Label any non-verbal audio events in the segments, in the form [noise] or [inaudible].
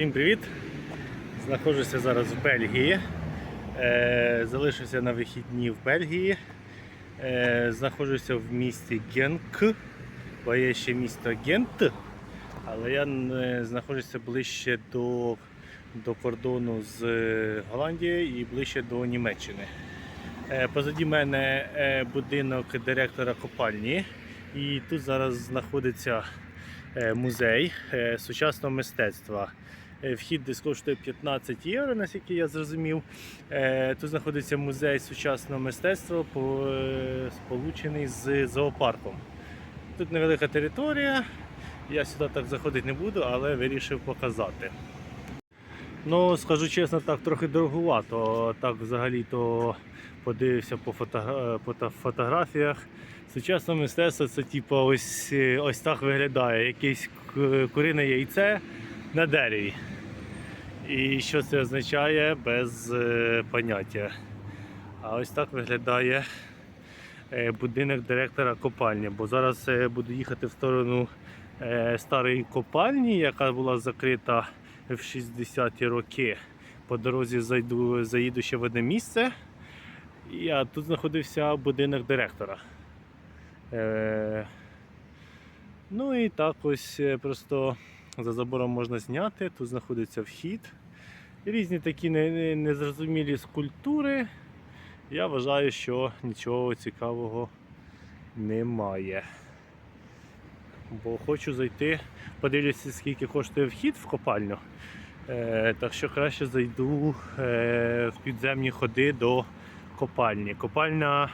Всім привіт! Знаходжуся зараз в Бельгії. Е, залишився на вихідні в Бельгії. Е, знаходжуся в місті Генк, бо є ще місто Гент, але я знаходжуся ближче до, до кордону з Голландією і ближче до Німеччини. Е, позаді мене будинок директора копальні, і тут зараз знаходиться музей сучасного мистецтва. Е, Вхід десь коштує 15 євро, наскільки я зрозумів. Е, Тут знаходиться музей сучасного мистецтва, е, сполучений з зоопарком. Тут невелика територія. Я сюди так заходити не буду, але вирішив показати. Ну, скажу чесно, так трохи дорогувато. Так взагалі-то подивився по, фото, по фотографіях. Сучасне мистецтво це типу ось, ось так виглядає. Якесь к- курине яйце на дереві. І що це означає без е, поняття. А ось так виглядає е, будинок директора копальні. Бо зараз е, буду їхати в сторону старої копальні, яка була закрита в 60-ті роки. По дорозі зайду, заїду ще в одне місце. І, а тут знаходився будинок директора. Е, ну і так ось просто за забором можна зняти. Тут знаходиться вхід. Різні такі не- не- незрозумілі скульптури. Я вважаю, що нічого цікавого немає. Бо хочу зайти, подивлюся, скільки коштує вхід в копальню. Е, так що краще зайду е, в підземні ходи до копальні. Копальня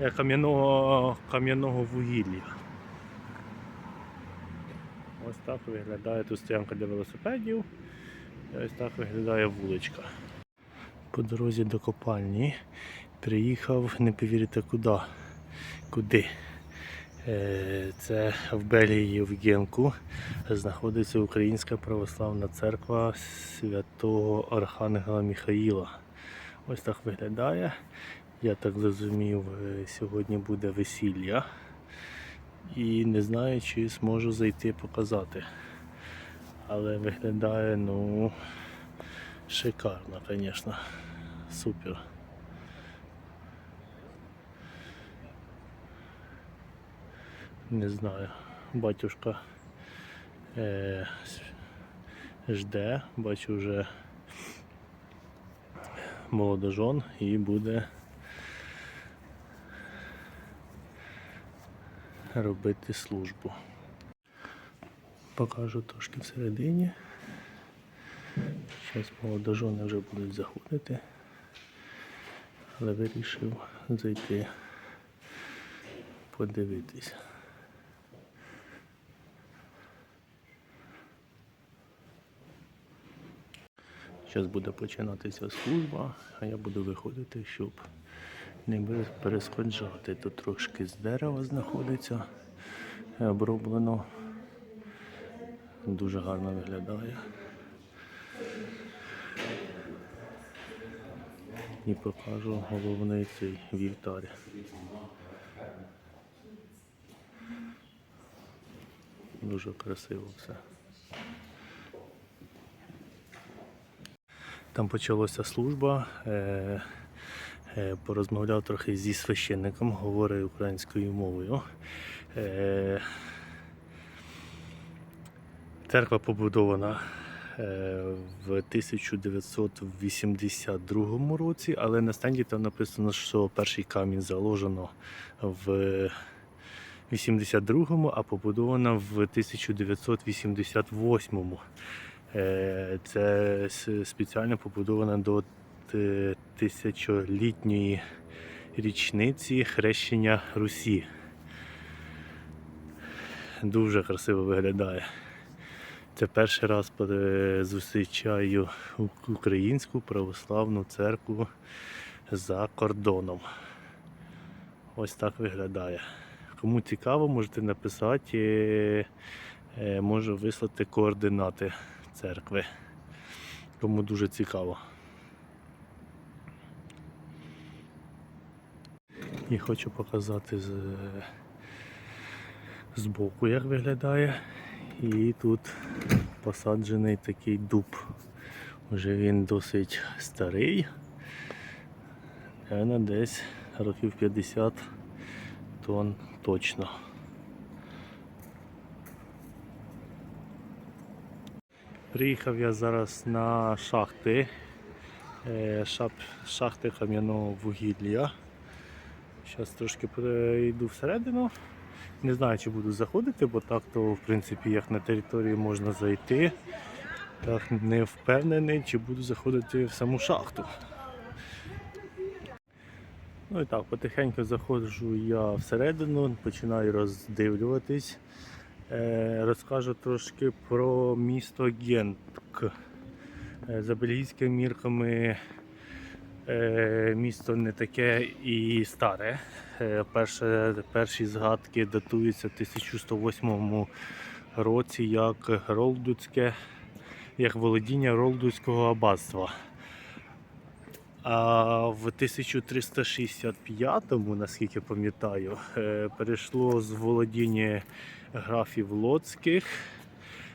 е, кам'яного, кам'яного вугілля. Ось так виглядає тут стоянка для велосипедів. Ось так виглядає вуличка. По дорозі до копальні приїхав, не повірите куди. Куди. Е, Це в Бельгії в Генку знаходиться Українська православна церква святого Архангела Михаїла. Ось так виглядає. Я так зрозумів, е, сьогодні буде весілля. І не знаю, чи зможу зайти показати. Але виглядає, ну, шикарно, звісно. Супер. Не знаю. Батюшка е, жде, бачу вже молодожон і буде робити службу. Покажу трошки всередині. Зараз молодожони вже будуть заходити, але вирішив зайти подивитись. Зараз буде починатися служба, а я буду виходити, щоб не перешкоджати. Тут трошки з дерева знаходиться оброблено. Дуже гарно виглядає. І покажу головний цей вівтар. Дуже красиво все. Там почалася служба. Е, е, порозмовляв трохи зі священником, говорив українською мовою. Е, церква побудована е, в 1982 році, але на стенді там написано, що перший камінь заложено в 82-му, а побудована в 1988 Е, Це спеціально побудована до тисячолітньої річниці хрещення Русі. Дуже красиво виглядає. Це перший раз зустрічаю українську православну церкву за кордоном. Ось так виглядає. Кому цікаво, можете написати, е, можу вислати координати церкви. Кому дуже цікаво. І хочу показати з, з боку, як виглядає. І тут посаджений такий дуб. Уже він досить старий. Наверно, десь років 50 тонн точно. Приїхав я зараз на шахти, е, шахти кам'яного вугілля. Зараз трошки перейду всередину. Не знаю, чи буду заходити, бо так то в принципі як на території можна зайти. Так не впевнений, чи буду заходити в саму шахту. Ну і так, потихеньку заходжу я всередину, починаю роздивлюватись. Е, розкажу трошки про місто Гентк. Е, за бельгійськими мірками місто не таке і старе. Е, перше, перші згадки датуються в 1108 році як Ролдуцьке, як володіння Ролдуцького аббатства. А в 1365-му, наскільки пам'ятаю, е, перейшло з володіння графів Лоцьких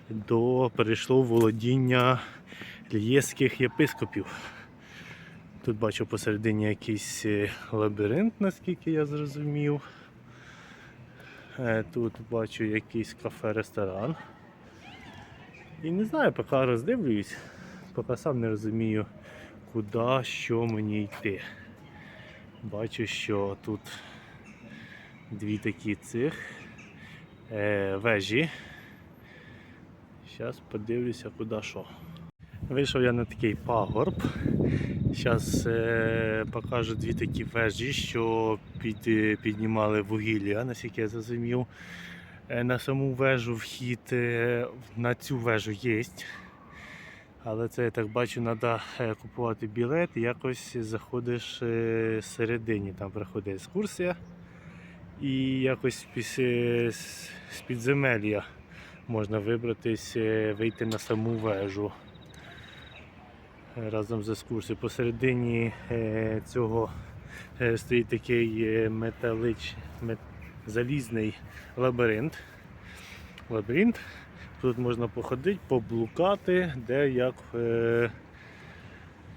до перейшло володіння льєських єпископів. Тут бачу посередині якийсь е, лабіринт, наскільки я зрозумів. Е, Тут бачу якийсь кафе-ресторан. І не знаю, поки роздивлююсь, поки сам не розумію, куди, що мені йти. Бачу, що тут дві такі цих е, вежі. Зараз подивлюся, куди що. Вийшов я на такий пагорб. Зараз е, покажу дві такі вежі, що під, е, піднімали вугілля, наскільки я зрозумів. Е, на саму вежу вхід е, на цю вежу є. Але це я так бачу, треба купувати білет і якось заходиш е, всередині, там проходить екскурсія. І якось з підземелля можна вибратись, е, вийти на саму вежу е, разом з екскурсією. Посередині е, цього е, стоїть такий е, металич, мет- залізний лабіринт. лабіринт. Тут можна походити, поблукати, де як,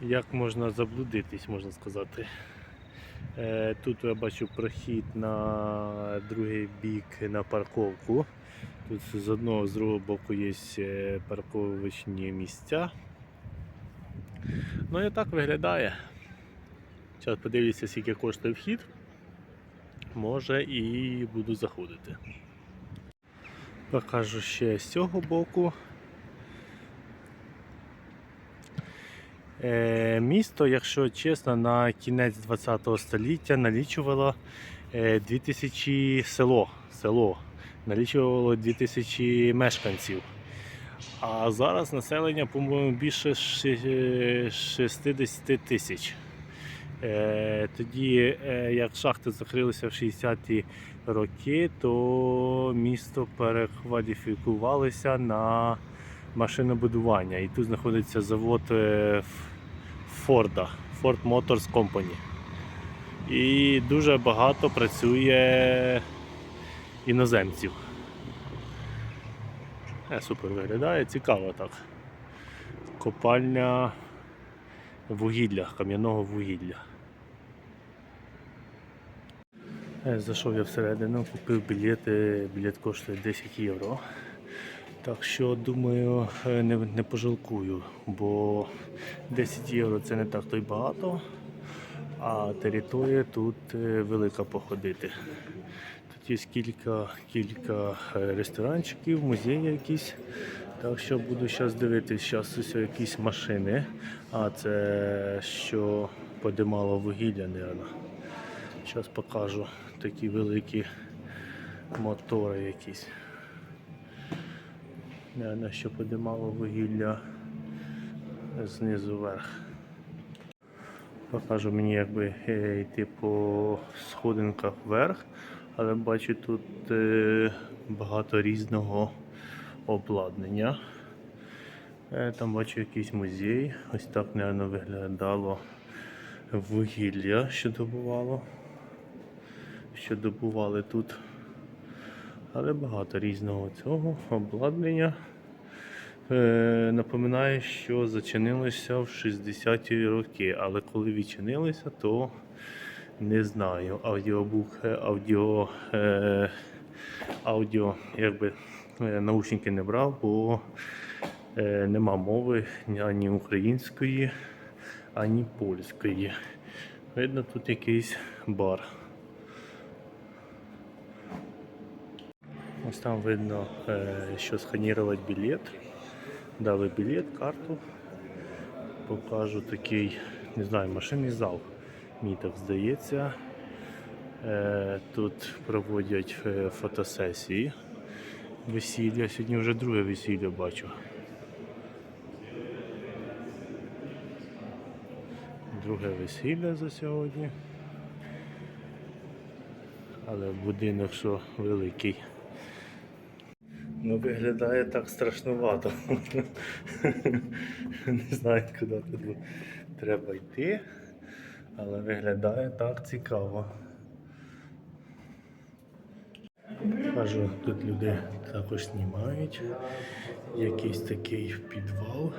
як можна заблудитись, можна сказати. Тут я бачу прохід на другий бік на парковку. Тут з одного з другого боку є парковочні місця. Ну і так виглядає. Зараз подивлюся, скільки коштує вхід. Може і буду заходити. Покажу ще з цього боку. Е, місто, якщо чесно, на кінець 20 століття налічувало е, 2000 село, село налічувало 2000 мешканців. А зараз населення, по-моєму, більше 60 тисяч. Е, тоді, е, як шахти закрилися в 60-ті роки, то місто перекваліфікувалося на машинобудування. І тут знаходиться завод е, Форда, Ford Motors Company. І дуже багато працює іноземців. Е, супер виглядає, цікаво так. Копальня вугілля, кам'яного вугілля. Е, Зайшов я всередину, купив білети, білет коштує 10 євро. Так що думаю, е, не, не пожалкую, бо 10 євро це не так то й багато, а територія тут е, велика походити. Є кілька, кілька е, ресторанчиків, музеї якісь. Так що буду зараз дивитися, зараз ось якісь машини. А це що подимало вугілля, мабуть. Зараз покажу такі великі мотори якісь. Наверно, що подимало вугілля знизу вверх. Покажу мені, якби е, йти по сходинках вверх, але бачу тут е, багато різного обладнання. Е, Там бачу якийсь музей. Ось так, мабуть, виглядало вугілля, що добувало. Що добували тут. Але багато різного цього обладнання. Е, напоминає, що зачинилося в 60-ті роки, але коли відчинилося, то не знаю. Аудіобук, е, аудіо, е, аудіо, якби е, наушники не брав, бо е, нема мови ані української, ані польської. Видно, тут якийсь бар. Ось там видно, е, що сканірувати білет. Дали білет, карту. Покажу такий, не знаю, машинний зал. Мені здається. Е, Тут проводять е, фотосесії. Весілля. Сьогодні вже друге весілля бачу. Друге весілля за сьогодні. Але будинок що великий. Ну, виглядає так страшнувато. [laughs] Не знаю, куди тут треба йти, але виглядає так цікаво. Кажу, тут люди також знімають. Якийсь такий підвал.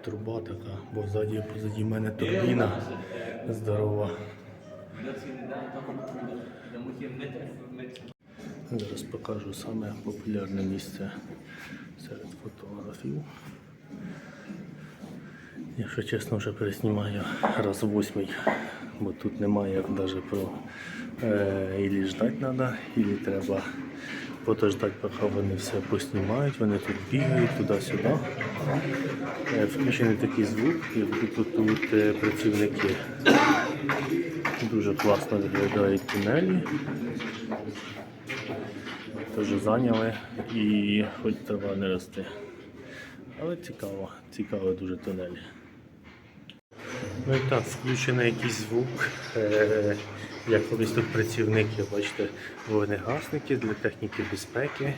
Труба така, бо ззаді, позаді мене турбіна здорова. Зараз покажу саме популярне місце серед фотографів. Якщо чесно, вже переснімаю раз восьмий, бо тут немає як навіть про е, ілі ждати треба, ілі треба подождати, поки вони все поснімають, вони тут бігають туди-сюди. Е, включений такий звук, якби тут, тут е, працівники. Дуже класно виглядають тунелі. Теж зайняли і хоч трава не росте. Але цікаво, цікаво дуже тунелі. Ну і так, включений якийсь звук. Е, як колись тут працівники, бачите, вогнегасники для техніки безпеки.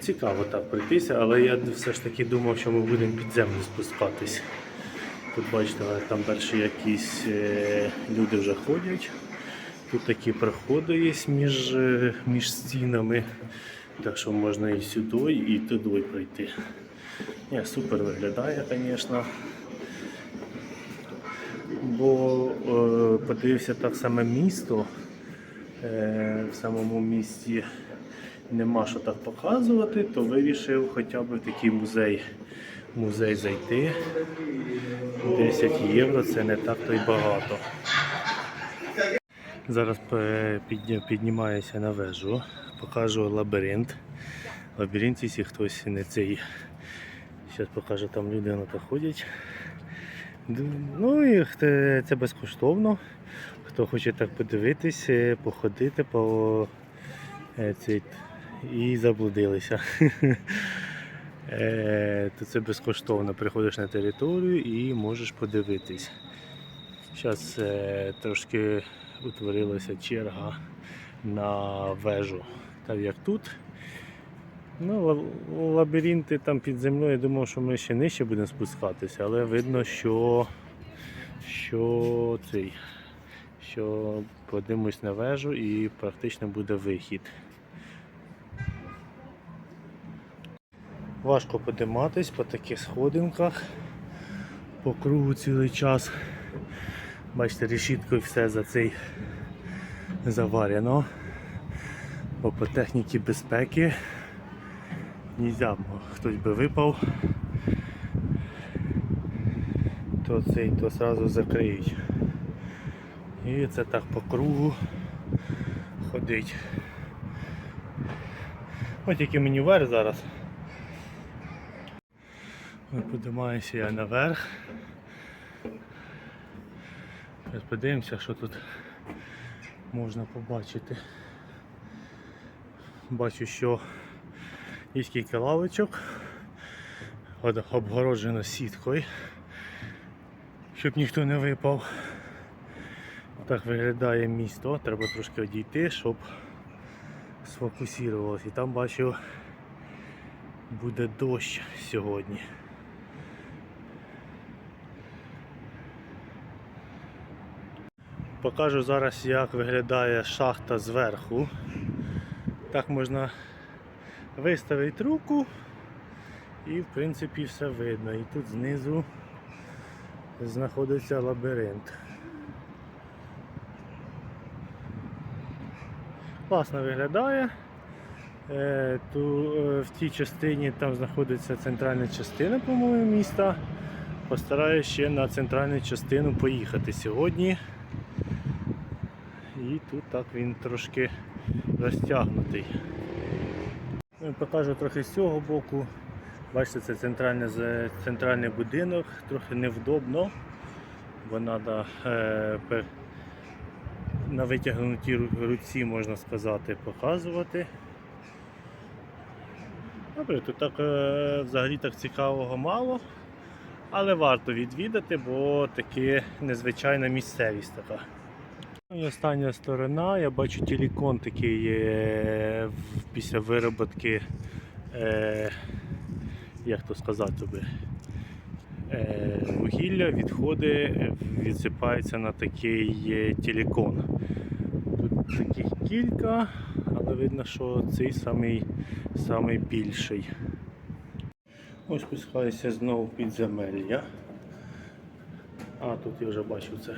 Цікаво так пройтися, але я все ж таки думав, що ми будемо під землю спускатись. Тут бачите, там перші якісь е, люди вже ходять. Тут такі проходи є між, е, між стінами. Так що можна і сюди, і туди пройти. Ні, супер виглядає, звісно. Бо е, подивився так саме місто. Е, в самому місті нема що так показувати, то вирішив хоча б в такий музей, музей зайти. 10 євро це не так то й багато. Зараз піднімаюся на вежу, покажу лабіринт. В лабіринті, якщо хтось не цей. Зараз покажу, там люди то ходять. Ну і це безкоштовно. Хто хоче так подивитись, е, походити по е, і заблудилися. [laughs] Е, То це безкоштовно. Приходиш на територію і можеш подивитись. Зараз трошки утворилася черга на вежу. Так як тут. Ну, лабіринти там під землею, я думав, що ми ще нижче будемо спускатися, але видно, що, що цей, що подимусь на вежу і практично буде вихід. Важко подиматись по таких сходинках по кругу цілий час. Бачите, решіткою все за цей заварено. Бо по техніці безпеки нельзя, хтось би випав, то цей то сразу закриють. І це так по кругу ходить. Ось тільки мені вверх зараз. Ми подимаємося я наверх. Зараз подивимося, що тут можна побачити. Бачу, що є кілька лавочок, обгороджено сіткою, щоб ніхто не випав. Так виглядає місто, треба трошки одійти, щоб сфокусувалося. І там бачу буде дощ сьогодні. Покажу зараз, як виглядає шахта зверху. Так можна виставити руку І в принципі все видно. І тут знизу знаходиться лабіринт. Класно виглядає. Е, ту, е, в тій частині там знаходиться центральна частина, по-моєму, міста. Постараюсь ще на центральну частину поїхати сьогодні. І тут так він трошки розтягнутий. Ну, Покажу трохи з цього боку. Бачите, це центральний, будинок, трохи невдобно, бо треба е, на витягнутій руці, можна сказати, показувати. Добре, тут так е, взагалі так цікавого мало, але варто відвідати, бо таки незвичайна місцевість така. І остання сторона, я бачу телекон такий е, після вироботки, е, як то сказати тобі, е, вугілля, відходи е, відсипаються на такий е, телекон. Тут таких кілька, але видно, що цей самий, самий більший. Ось спускаюся знову в підземелля. А, тут я вже бачив це.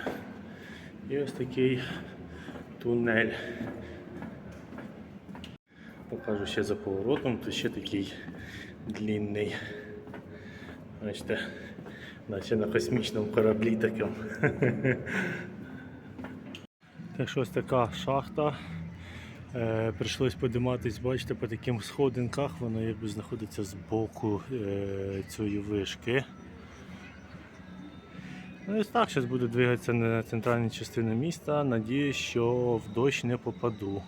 І ось такий тунель. Покажу ще за поворотом, то ще такий длинний. Бачите, наче на космічному кораблі такому. [laughs] Так що ось така шахта. Е, прийшлось подиматись, бачите, по таким сходинках, воно якби знаходиться з боку е, цієї вишки. Ну і так, зараз буду двигатися на центральну частину міста. Надіюсь, що в дощ не попаду.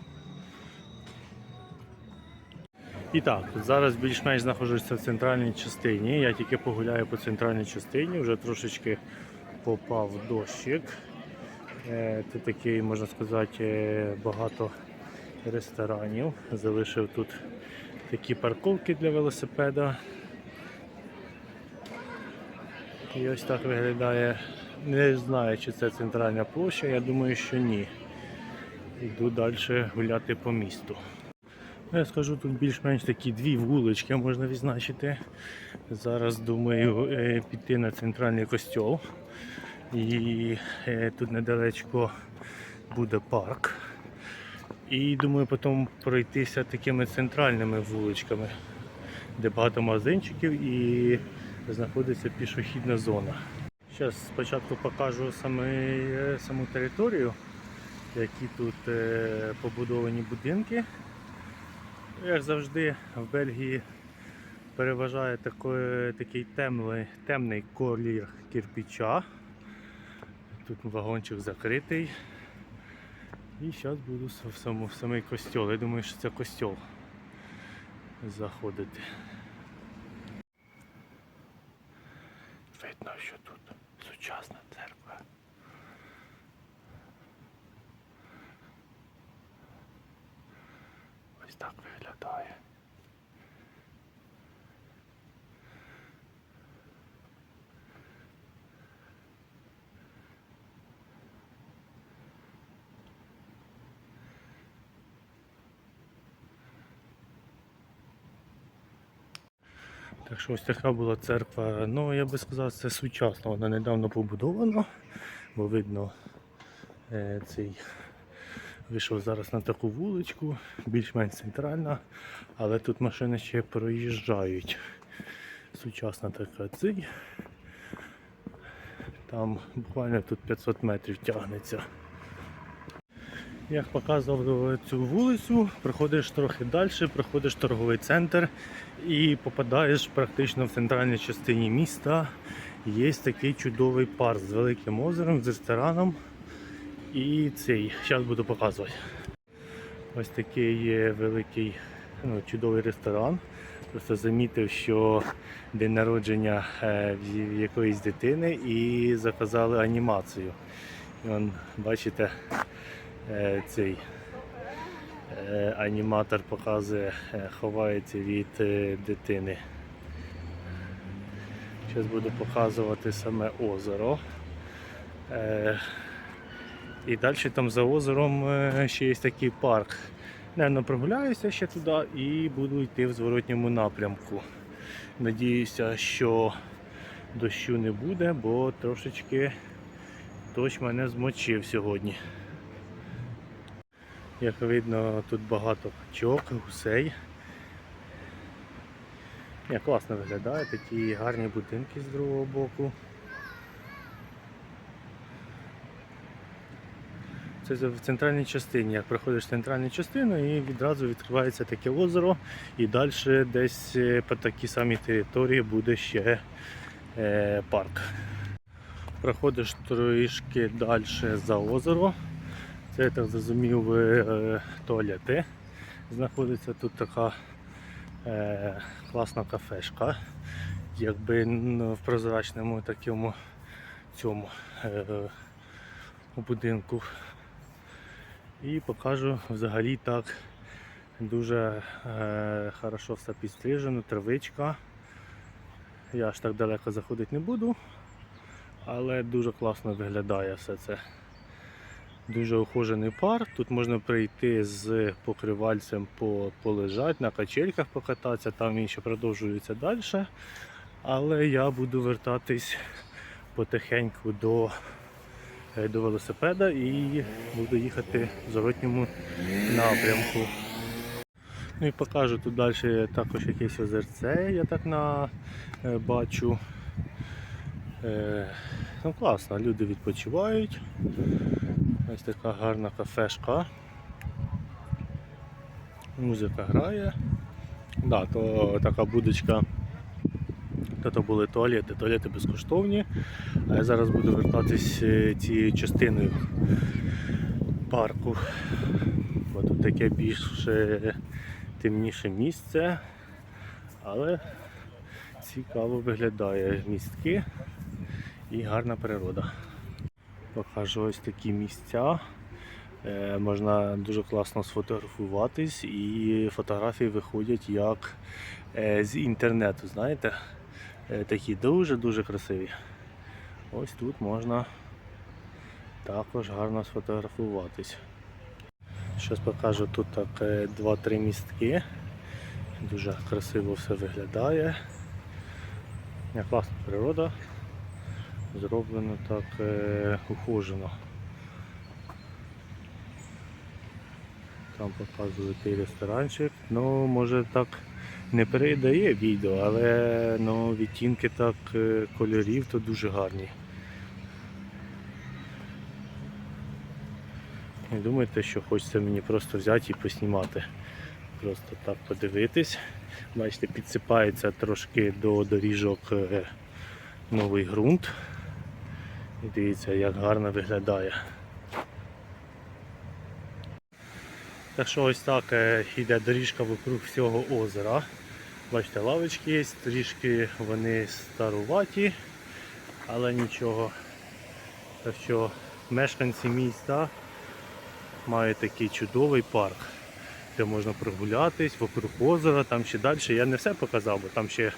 І так, зараз більш-менш знаходжуся в центральній частині. Я тільки погуляю по центральній частині, вже трошечки попав дощик. Е, Тут такий, можна сказати, е, багато ресторанів. Залишив тут такі парковки для велосипеда. І ось так виглядає. Не знаю, чи це центральна площа, я думаю, що ні. Йду далі гуляти по місту. Ну, Я скажу, тут більш-менш такі дві вулички можна відзначити. Зараз думаю е, піти на центральний костьол. І е, тут недалечко буде парк. І думаю потім пройтися такими центральними вуличками, де багато магазинчиків і знаходиться пішохідна зона. Зараз спочатку покажу саме, е, саму територію, які тут е, побудовані будинки. Як завжди, в Бельгії переважає такий, такий темний, темний колір кирпича. Тут вагончик закритий. І зараз буду в самий костьол. Я думаю, що це костьол заходити. Видно, що тут сучасна церква. Ось так виглядає. Так що ось така була церква. Ну, я би сказав, це сучасна. Вона недавно побудована, бо видно е, цей вийшов зараз на таку вуличку, більш-менш центральна, але тут машини ще проїжджають. Сучасна така цей. Там буквально тут 500 метрів тягнеться. Як показував цю вулицю, приходиш трохи далі, приходиш в торговий центр і попадаєш практично в центральній частині міста. Є такий чудовий парк з великим озером, з рестораном. І цей, зараз буду показувати. Ось такий є великий ну, чудовий ресторан. Просто замітив, що день народження е, якоїсь дитини і заказали анімацію. І он, бачите, цей е, аніматор показує, е, ховається від е, дитини. Зараз буду показувати саме озеро. Е, І далі там за озером е, ще є такий парк. Наверно, прогуляюся ще туди і буду йти в зворотньому напрямку. Надіюся, що дощу не буде, бо трошечки дощ мене змочив сьогодні. Як видно, тут багато качок, гусей. Ні, класно виглядає, такі гарні будинки з другого боку. Це в центральній частині. Як проходиш центральну частину і відразу відкривається таке озеро, і далі десь е, по такій самій території буде ще е, парк. Проходиш трішки далі за озеро. Це я так зрозумів е, туалети. Знаходиться тут така е, класна кафешка, якби ну, в прозрачному такому цьому е, будинку. І покажу взагалі так дуже е, хорошо все підстрижено, травичка. Я аж так далеко заходити не буду, але дуже класно виглядає все це. Дуже ухожений парк. Тут можна прийти з покривальцем по, полежати, на качельках покататися, там він ще продовжується далі. Але я буду вертатись потихеньку до, е, до велосипеда і буду їхати в зворотньому напрямку. Ну і покажу тут далі також якесь озерце, я так на, е, бачу. Е, ну класно, люди відпочивають. Ось така гарна кафешка. Музика грає. Да, то така будочка. То, то були туалети, туалети безкоштовні. А я зараз буду вертатись е, цією частиною парку. Бо тут таке більш е, темніше місце, але цікаво виглядає містки і гарна природа. Покажу ось такі місця. Е, Можна дуже класно сфотографуватись і фотографії виходять як е, з інтернету, знаєте? Е, Такі дуже-дуже красиві. Ось тут можна також гарно сфотографуватись. Зараз покажу тут так е, два-три містки. Дуже красиво все виглядає. Класна природа зроблено так е, ухожено. Там показує той ресторанчик. Ну, може так не передає відео, але ну, відтінки так е, кольорів то дуже гарні. Не думайте, що хочеться мені просто взяти і поснімати. Просто так подивитись. Бачите, підсипається трошки до доріжок е, новий ґрунт. І дивіться, як гарно виглядає. Так що ось так е, йде доріжка вокруг всього озера. Бачите, лавочки є, трішки вони старуваті, але нічого. Так що мешканці міста мають такий чудовий парк, де можна прогулятись вокруг озера, там ще далі. Я не все показав, бо там ще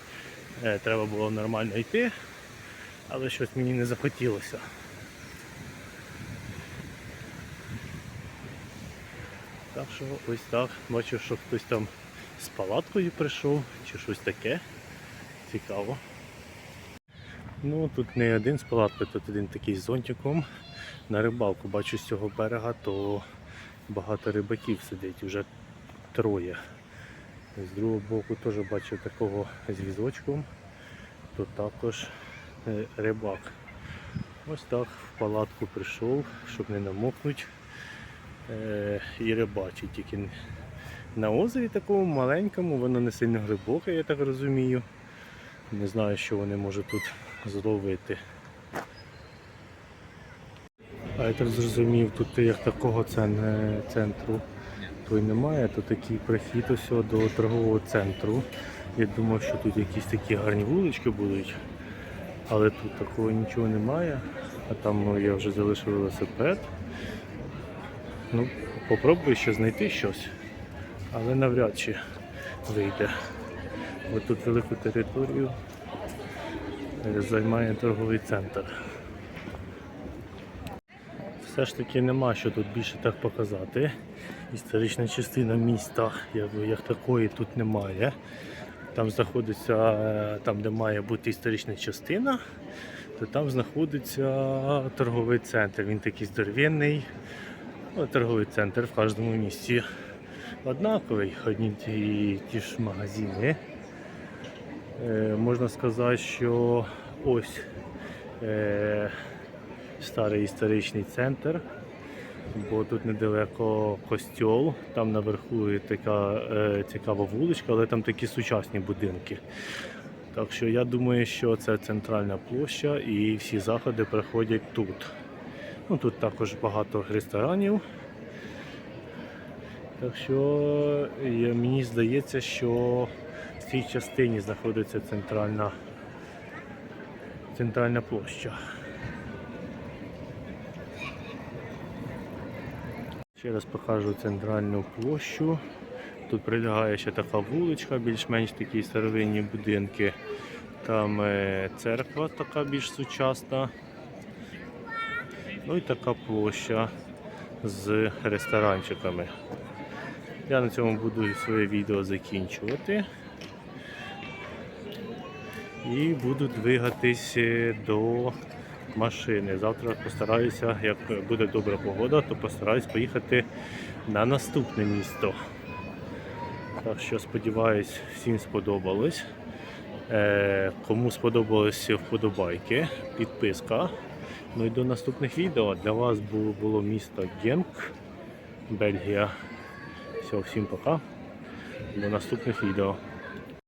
е, треба було нормально йти але щось мені не захотілося. Так що ось так. Бачу, що хтось там з палаткою прийшов чи щось таке. Цікаво. Ну тут не один з палаткою, тут один такий з зонтиком. На рибалку бачу з цього берега, то багато рибаків сидить, вже троє. З другого боку теж бачу такого з візочком, то також рибак. Ось так в палатку прийшов, щоб не намокнути е, і рибачить. Тільки на озері такому маленькому, воно не сильно глибоке, я так розумію. Не знаю, що вони можуть тут зловити. А я так зрозумів, тут як такого центру то й немає, то такий прохід ось до торгового центру. Я думав, що тут якісь такі гарні вулички будуть, але тут такого нічого немає. А там ну, я вже залишив велосипед. Ну, попробую ще знайти щось, але навряд чи вийде. Бо тут велику територію е, займає торговий центр. Все ж таки нема що тут більше так показати. Історична частина міста, як, як такої тут немає. Там знаходиться, е, там, де має бути історична частина, то там знаходиться торговий центр. Він такий здоровенний. Ну, торговий центр в кожному місті однаковий, одні ті, ті ж магазини. Е, можна сказати, що ось е, старий історичний центр, бо тут недалеко костьол, там наверху є така е, цікава вуличка, але там такі сучасні будинки. Так що я думаю, що це центральна площа і всі заходи проходять тут. Ну, тут також багато ресторанів. Так що я- мені здається, що в цій частині знаходиться центральна, центральна площа. Ще раз покажу центральну площу. Тут прилягає ще така вуличка, більш-менш такі старовинні будинки. Там е, церква така більш сучасна. Ну і така площа з ресторанчиками. Я на цьому буду своє відео закінчувати. І буду двигатись е, до машини. Завтра постараюся, як буде добра погода, то постараюсь поїхати на наступне місто. Так що сподіваюсь, всім сподобалось. Е, кому сподобалось вподобайки, підписка. Ну і до наступних відео. Для вас було, було місто Генк, Бельгія. Все, всім пока. До наступних відео.